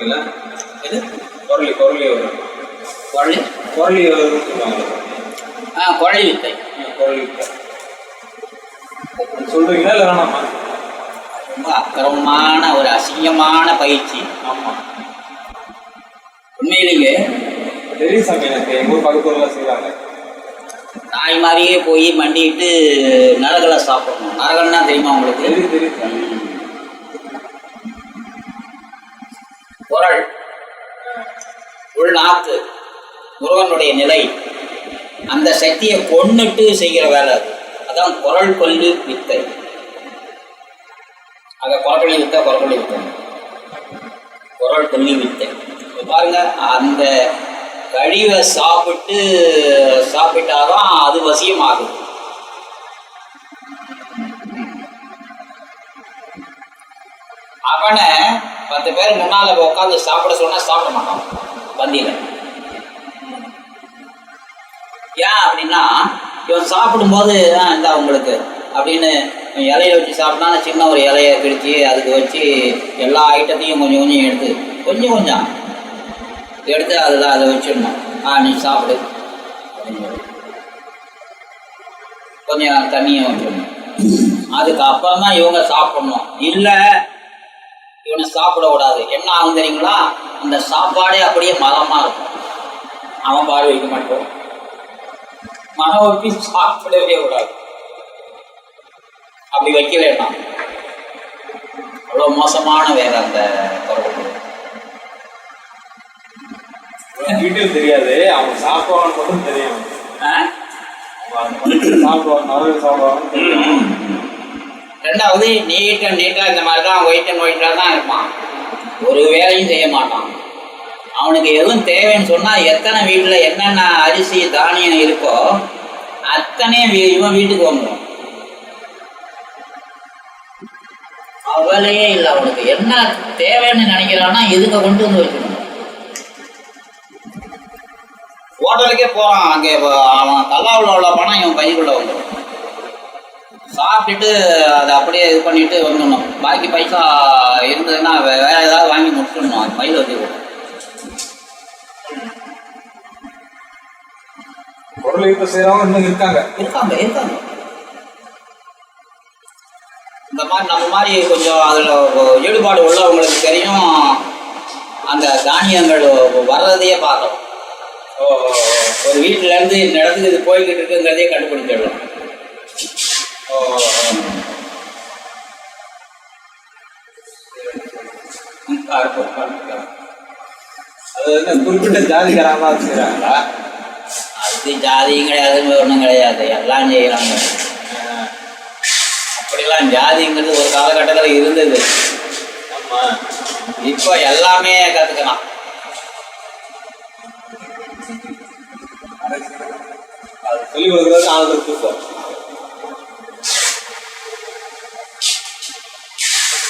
சொல்லுவீங்களா இது குரலி குரலி வரும் குழலி குரலி வரும்னு சொல்லுவாங்க. ஆ குழலி வித்தை. குரலி சொல்றீங்களா இல்லை வேணாமா? ரொம்ப அக்கிரமமான ஒரு அசிங்கமான பயிற்சி. ஆமா. உண்மையிலேயே தெரியும் சாமி எனக்கு. எங்க ஊர் பக்கத்துல செய்வாங்க. நாய் மாதிரியே போய் மண்டிட்டு நரகளை சாப்பிடணும். நரகம்னா தெரியுமா உங்களுக்கு? தெரியும் தெரியும். குரல் உள்நாக்கு முருகனுடைய நிலை. அந்த சக்தியை கொன்னுட்டு செய்கிற வேலை அது. அதான் குரல் கொல்லு வித்தை அத குரக்கொல்லி வித்தை குரக்கொல்லி வித்தை குரல் கொல்லி வித்தை பாருங்க அந்த கழிவை சாப்பிட்டு சாப்பிட்டாதான் அது வசியம் ஆகுது அவனை பத்து பேர் முன்னால உட்காந்து சாப்பிட சொன்னா சாப்பிட மாட்டான். பந்தியில ஏன் அப்படின்னா இவன் சாப்பிடும்போது தான் இந்த உங்களுக்கு அப்படின்னு இலையை வச்சு சாப்பிட்டா சின்ன ஒரு இலைய பிரித்து அதுக்கு வச்சு எல்லா ஐட்டத்தையும் கொஞ்சம் கொஞ்சம் எடுத்து கொஞ்சம் கொஞ்சம் எடுத்து அதில் அதை வச்சிடணும். ஆ நீ சாப்பிடு. கொஞ்சம் தண்ணியை வச்சிடணும். அதுக்கு அப்புறம் தான் இவங்க சாப்பிடணும். இல்லை இவனை சாப்பிட விடாது என்ன ஆகும் தெரியுங்களா? அந்த சாப்பாடே அப்படியே மரமா இருக்கும். அவன் பாடு வைக்க மாட்டோம் மனம் வைப்பி சாப்பிடவே விடாது அப்படி வைக்க வேண்டாம் அவ்வளோ மோசமான வேலை அந்த வீட்டில் தெரியாது. அவங்க சாப்பிடுவான்னு மட்டும் தெரியும். சாப்பிடுவாங்க தெரியும். ரெண்டாவது நீட் அண்ட் நீட்டா இந்த மாதிரி தான் ஒயிட் அண்ட் ஒயிட்டாக தான் இருப்பான். ஒரு வேலையும் செய்ய மாட்டான். அவனுக்கு எதுவும் தேவைன்னு சொன்னா எத்தனை வீட்டுல என்னென்ன அரிசி தானியம் இருக்கோ அத்தனையும் இவன் வீட்டுக்கு வந்துடும் அவளையே இல்லை அவனுக்கு. என்ன தேவைன்னு நினைக்கிறான்னா எதுக்க கொண்டு வந்து வச்சுக்கணும் ஹோட்டலுக்கே போறான். அங்கே அவன் கல்லாவில் உள்ள பணம் இவன் பைக்குள்ள வந்துடும் சாப்பிட்டுட்டு அதை அப்படியே இது பண்ணிட்டு வந்துடணும். பாக்கி பைசா இருந்ததுன்னா வேற ஏதாவது வாங்கி முடிச்சிடணும். அது பையில வச்சுக்கணும் பொருள் இப்ப செய்யறவங்க இன்னும் இருக்காங்க. இருக்காங்க இருக்காங்க. இந்த மாதிரி நம்ம மாதிரி கொஞ்சம் அதில் ஈடுபாடு உள்ளவங்களுக்கு தெரியும். அந்த தானியங்கள் வர்றதையே பார்க்கலாம். ஒரு வீட்டுல இருந்து இந்த இடத்துக்கு இது போய்கிட்டு இருக்குங்கிறதையே கண்டுபிடிச்சிடலாம் அது வந்து குறிப்பிட்ட ஜாதிக்காரங்க செய்யறாங்களா அது ஜாதியும் கிடையாது ஒன்றும் கிடையாது எல்லாம் செய்யறாங்க அப்படிலாம் ஜாதிங்கிறது ஒரு காலகட்டத்தில் இருந்தது ஆமா இப்போ எல்லாமே கத்துக்கலாம் அது சொல்லி கொடுக்கறது ஆளுநர் தூக்கம்